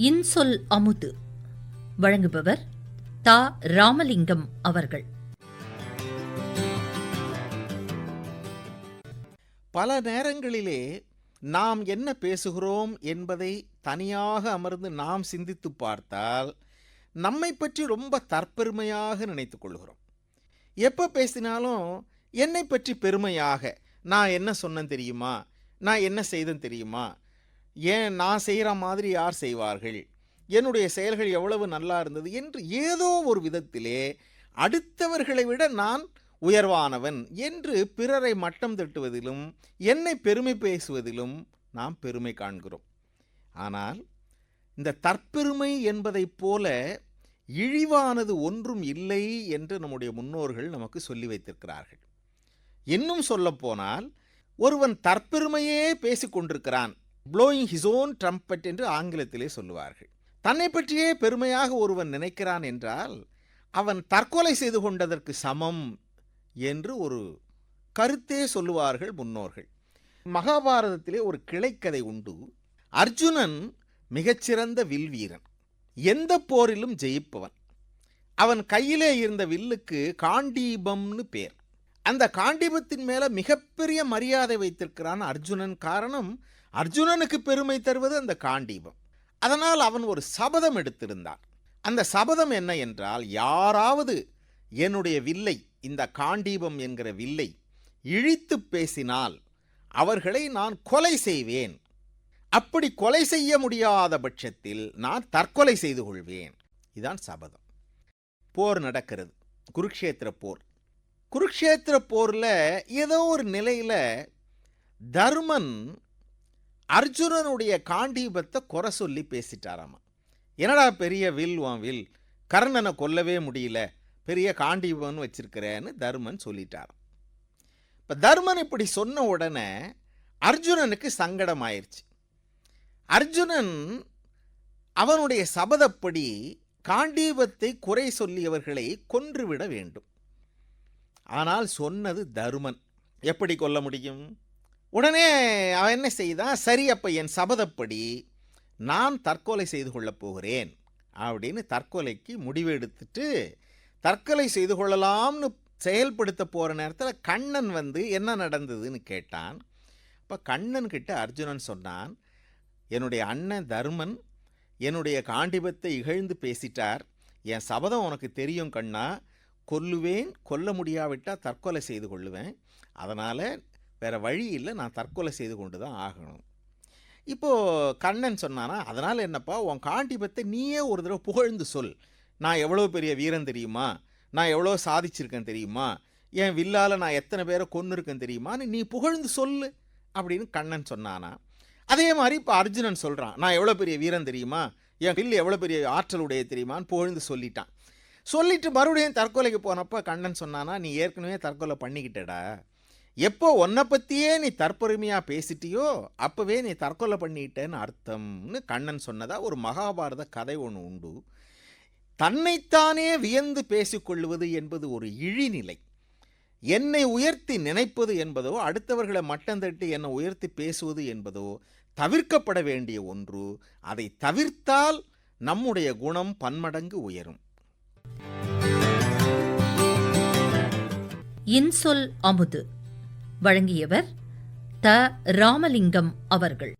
இன்சொல் அமுது. வழங்குபவர் தா. ராமலிங்கம் அவர்கள். பல நேரங்களிலே நாம் என்ன பேசுகிறோம் என்பதை தனியாக அமர்ந்து நாம் சிந்தித்து பார்த்தால் நம்மை பற்றி ரொம்ப தற்பெருமையாக நினைத்து கொள்கிறோம். எப்போ பேசினாலும் என்னை பற்றி பெருமையாக நான் என்ன சொன்னேன் தெரியுமா? நான் என்ன செய்தேன் தெரியுமா? ஏன் நான் செய்கிற மாதிரி யார் செய்வார்கள்? என்னுடைய செயல்கள் எவ்வளவு நல்லா இருந்தது என்று ஏதோ ஒரு விதத்திலே அடுத்தவர்களை விட நான் உயர்வானவன் என்று பிறரை மட்டம் தட்டுவதிலும் என்னை பெருமை பேசுவதிலும் நாம் பெருமை காண்கிறோம். ஆனால் இந்த தற்பெருமை என்பதைப் போல இழிவானது ஒன்றும் இல்லை என்று நம்முடைய முன்னோர்கள் நமக்கு சொல்லி வைத்திருக்கிறார்கள். இன்னும் சொல்லப்போனால் ஒருவன் தற்பெருமையே பேசிக்கொண்டிருக்கிறான் ப்ளோயிங் ஹிஸ் ஓன் ட்ரம்பட் என்று ஆங்கிலத்திலே சொல்லுவார்கள். தன்னை பற்றியே பெருமையாக ஒருவன் நினைக்கிறான் என்றால் அவன் தற்கொலை செய்து கொண்டதற்கு சமம் என்று ஒரு கருத்தே சொல்லுவார்கள் முன்னோர்கள். மகாபாரதத்திலே ஒரு கிளைக்கதை உண்டு. அர்ஜுனன் மிகச்சிறந்த வில் வீரன். எந்த போரிலும் ஜெயிப்பவன். அவன் கையிலே இருந்த வில்லுக்கு காண்டீபம்னு பேர். அந்த காண்டீபத்தின் மேலே மிகப்பெரிய மரியாதை வைத்திருக்கிறான் அர்ஜுனன். காரணம் அர்ஜுனனுக்கு பெருமை தருவது அந்த காண்டீபம். அதனால் அவன் ஒரு சபதம் எடுத்திருந்தான். அந்த சபதம் என்ன என்றால் யாராவது என்னுடைய வில்லை இந்த காண்டீபம் என்கிற வில்லை இழித்து பேசினால் அவர்களை நான் கொலை செய்வேன். அப்படி கொலை செய்ய முடியாத பட்சத்தில் நான் தற்கொலை செய்து கொள்வேன். இதான் சபதம். போர் நடக்கிறது. குருக்ஷேத்திர போர். குருக்ஷேத்திர போரில் ஏதோ ஒரு நிலையில் தர்மன் அர்ஜுனனுடைய காண்டீபத்தை குறை சொல்லி பேசிட்டாராமா. என்னடா பெரிய வில் உன் வில்? கர்ணனை கொல்லவே முடியல. பெரிய காண்டீபம்னு வச்சிருக்கிறேன்னு தர்மன் சொல்லிட்டார் இப்போ தர்மன் இப்படி சொன்ன உடனே அர்ஜுனனுக்கு சங்கடம் ஆயிடுச்சு அர்ஜுனன் அவனுடைய சபதப்படி காண்டீபத்தை குறை சொல்லியவர்களை கொன்றுவிட வேண்டும். ஆனால் சொன்னது தருமன். எப்படி கொல்ல முடியும்? உடனே அவன் என்ன செய்தான் சரி அப்போ என் சபதப்படி நான் தற்கொலை செய்து கொள்ளப் போகிறேன் அப்படின்னு தற்கொலைக்கு முடிவு எடுத்துட்டு தற்கொலை செய்து கொள்ளலாம்னு செயல்படுத்த போகிற நேரத்தில் கண்ணன் வந்து என்ன நடந்ததுன்னு கேட்டான். அப்போ கண்ணன் கிட்ட அர்ஜுனன் சொன்னான் என்னுடைய அண்ணன் தர்மன் என்னுடைய காண்டிபத்தை இகழ்ந்து பேசிட்டார். என் சபதம் உனக்கு தெரியும் கண்ணா. கொல்லுவேன் கொல்ல முடியாவிட்டால் தற்கொலை செய்து கொள்ளுவேன். அதனால் வேறு வழி இல்லை நான் தற்கொலை செய்து கொண்டு தான் ஆகணும். இப்போது கண்ணன் சொன்னானா அதனால் என்னப்பா உன் காண்டிபத்தை நீயே ஒரு தடவை புகழ்ந்து சொல். நான் எவ்வளோ பெரிய வீரன் தெரியுமா? நான் எவ்வளோ சாதிச்சிருக்கேன் தெரியுமா? என் வில்லால் நான் எத்தனை பேரை கொன்று இருக்கேன் தெரியுமான்னு நீ புகழ்ந்து சொல்லு. அப்படின்னு கண்ணன் சொன்னானா. அதே மாதிரி இப்போ அர்ஜுனன் சொல்கிறான் நான் எவ்வளோ பெரிய வீரன் தெரியுமா? என் வில் எவ்வளோ பெரிய ஆற்றலுடைய தெரியுமான்னு புகழ்ந்து சொல்லிட்டான். சொல்லிட்டு மறுபடியும் தற்கொலைக்கு போனப்போ கண்ணன் சொன்னானா நீ ஏற்கனவே தற்கொலை பண்ணிக்கிட்டடா. எப்போ உன்னை பற்றியே நீ தற்பெருமையாக பேசிட்டியோ அப்போவே நீ தற்கொலை பண்ணிட்டேன்னு அர்த்தம்னு கண்ணன் சொன்னதாக ஒரு மகாபாரத கதை ஒன்று உண்டு. தன்னைத்தானே வியந்து பேசிக்கொள்வது என்பது ஒரு இழிநிலை. என்னை உயர்த்தி நினைப்பது என்பதோ அடுத்தவர்களை மட்டம் தட்டி என்னை உயர்த்தி பேசுவது என்பதோ தவிர்க்கப்பட வேண்டிய ஒன்று. அதை தவிர்த்தால் நம்முடைய குணம் பன்மடங்கு உயரும். இன்சொல் அமுது. வழங்கியவர் த ராமலிங்கம் அவர்கள்.